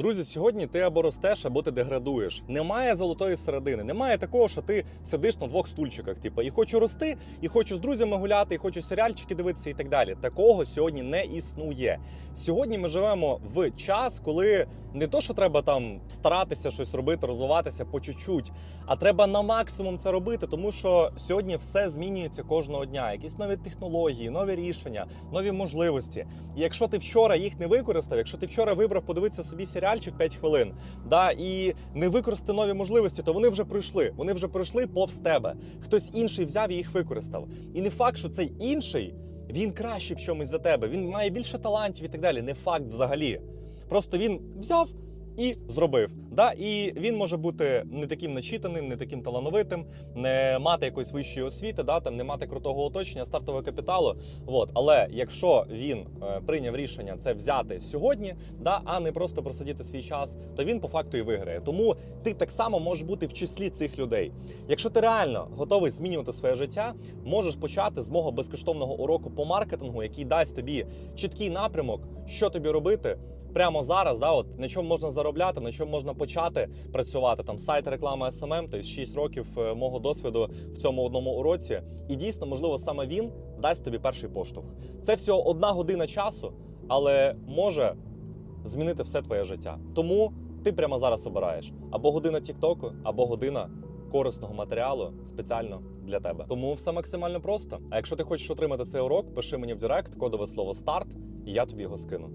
Друзі, сьогодні ти або ростеш, або ти деградуєш. Немає золотої середини. Немає такого, що ти сидиш на двох стульчиках. Типу, і хочу рости, і хочу з друзями гуляти, і хочу серіальчики дивитися і так далі. Такого сьогодні не існує. Сьогодні ми живемо в час, коли не то, що треба там старатися щось робити, розвиватися по чуть-чуть, а треба на максимум це робити, тому що сьогодні все змінюється кожного дня. Якісь нові технології, нові рішення, нові можливості. І якщо ти вчора їх не використав, якщо ти вчора вибрав подивитися собі серіальчик 5 хвилин, да і не використати нові можливості, то вони вже пройшли. Вони вже пройшли повз тебе. Хтось інший взяв і їх використав. І не факт, що цей інший він кращий в чомусь за тебе. Він має більше талантів і так далі. Не факт взагалі. Просто він взяв і зробив. Да? І він може бути не таким начитаним, не таким талановитим, не мати якоїсь вищої освіти, да? там, не мати крутого оточення, стартового капіталу. От. Але якщо він е, прийняв рішення це взяти сьогодні, да? а не просто просидіти свій час, то він по факту і виграє. Тому ти так само можеш бути в числі цих людей. Якщо ти реально готовий змінювати своє життя, можеш почати з мого безкоштовного уроку по маркетингу, який дасть тобі чіткий напрямок, що тобі робити. Прямо зараз, да, от на чому можна заробляти, на чому можна почати працювати. Там сайт реклами SMM, тобто 6 років е, мого досвіду в цьому одному уроці. І дійсно, можливо, саме він дасть тобі перший поштовх. Це всього одна година часу, але може змінити все твоє життя. Тому ти прямо зараз обираєш або година Тіктоку, або година корисного матеріалу спеціально для тебе. Тому все максимально просто. А якщо ти хочеш отримати цей урок, пиши мені в Директ кодове слово старт, і я тобі його скину.